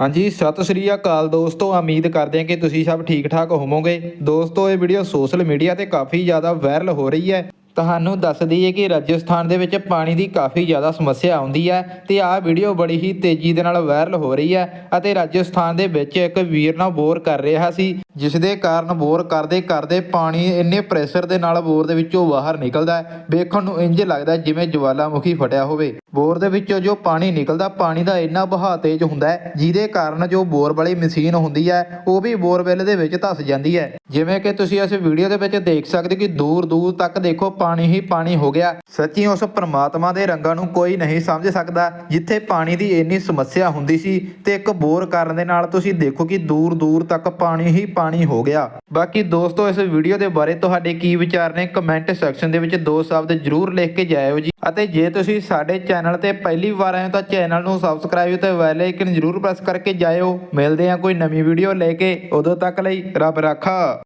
ਹਾਂਜੀ, ਸਤਿ ਸ੍ਰੀ ਅਕਾਲ ਦੋਸਤੋ, ਉਮੀਦ ਕਰਦੇ ਹਾਂ ਕਿ ਤੁਸੀਂ ਸਭ ਠੀਕ ਠਾਕ ਹੋਵੋਗੇ। ਦੋਸਤੋ, ਇਹ ਵੀਡੀਓ ਸੋਸ਼ਲ ਮੀਡੀਆ ਤੇ ਕਾਫੀ ਜ਼ਿਆਦਾ ਵਾਇਰਲ ਹੋ ਰਹੀ ਹੈ। ਤੁਹਾਨੂੰ ਦੱਸ ਦਈਏ ਕਿ ਰਾਜਸਥਾਨ ਦੇ ਵਿੱਚ ਪਾਣੀ ਦੀ ਕਾਫੀ ਜ਼ਿਆਦਾ ਸਮੱਸਿਆ ਆਉਂਦੀ ਹੈ ਤੇ ਆਹ ਵੀਡੀਓ ਬੜੀ ਹੀ ਤੇਜ਼ੀ ਦੇ ਨਾਲ ਵਾਇਰਲ ਹੋ ਰਹੀ ਹੈ ਅਤੇ ਰਾਜਸਥਾਨ ਦੇ ਵਿੱਚ ਇੱਕ ਵੀਰ ਨਾਲ ਬੋਰ ਕਰ ਰਿਹਾ ਸੀ, ਜਿਸ ਦੇ ਕਾਰਨ ਬੋਰ ਕਰਦੇ ਕਰਦੇ ਪਾਣੀ ਇੰਨੇ ਪ੍ਰੈਸ਼ਰ ਦੇ ਨਾਲ ਬੋਰ ਦੇ ਵਿੱਚੋਂ ਬਾਹਰ ਨਿਕਲਦਾ ਹੈ। ਵੇਖਣ ਨੂੰ ਇੰਜ ਲੱਗਦਾ ਜਿਵੇਂ ਜਵਾਲਾਮੁਖੀ ਫਟਿਆ ਹੋਵੇ। ਬੋਰ ਦੇ ਵਿੱਚੋਂ ਜੋ ਪਾਣੀ ਨਿਕਲਦਾ, ਪਾਣੀ ਦਾ ਇੰਨਾ ਵਹਾਅ ਤੇਜ਼ ਹੁੰਦਾ ਹੈ, ਜਿਹਦੇ ਕਾਰਨ ਜੋ ਬੋਰ ਵਾਲੀ ਮਸ਼ੀਨ ਹੁੰਦੀ ਹੈ, ਉਹ ਵੀ ਬੋਰਵੈਲ ਦੇ ਵਿੱਚ ਧੱਸ ਜਾਂਦੀ ਹੈ। ਜਿਵੇਂ ਕਿ ਤੁਸੀਂ ਇਸ ਵੀਡੀਓ ਦੇ ਵਿੱਚ ਦੇਖ ਸਕਦੇ ਹੋ ਕਿ ਦੂਰ ਦੂਰ ਤੱਕ ਦੇਖੋ, ਪਾਣੀ ਹੀ ਪਾਣੀ ਹੋ ਗਿਆ। ਸੱਚੀ ਉਸ ਪ੍ਰਮਾਤਮਾ ਦੇ ਰੰਗਾਂ ਨੂੰ ਕੋਈ ਨਹੀਂ ਸਮਝ ਸਕਦਾ, ਜਿੱਥੇ ਪਾਣੀ ਦੀ ਇੰਨੀ ਸਮੱਸਿਆ ਹੁੰਦੀ ਸੀ ਤੇ ਇੱਕ ਬੋਰ ਕਰਨ ਦੇ ਨਾਲ ਤੁਸੀਂ ਦੇਖੋ ਕਿ ਦੂਰ ਦੂਰ ਤੱਕ ਪਾਣੀ ਹੀ ਪਾਣੀ ਹੋ ਗਿਆ। ਬਾਕੀ ਦੋਸਤੋ, ਇਸ ਵੀਡੀਓ ਦੇ ਬਾਰੇ ਤੁਹਾਡੇ ਕੀ ਵਿਚਾਰ ਨੇ, ਕਮੈਂਟ ਸੈਕਸ਼ਨ ਦੇ ਵਿੱਚ ਦੋ ਸ਼ਬਦ ਜਰੂਰ ਲਿਖ ਕੇ ਜਾਇਓ ਜੀ। ਅਤੇ ਜੇ ਤੁਸੀਂ ਸਾਡੇ ਚੈਨਲ ਤੇ ਪਹਿਲੀ ਵਾਰ ਆਏ ਹੋ ਤਾਂ ਚੈਨਲ ਨੂੰ ਸਬਸਕ੍ਰਾਈਬ ਤੇ ਬੈਲ ਆਈਕਨ ਜਰੂਰ ਪ੍ਰੈਸ ਕਰਕੇ ਜਾਇਓ। ਮਿਲਦੇ ਹਾਂ ਕੋਈ ਨਵੀਂ ਵੀਡੀਓ ਲੈ ਕੇ। ਉਦੋਂ ਤੱਕ ਲਈ ਰੱਬ ਰਾਖਾ।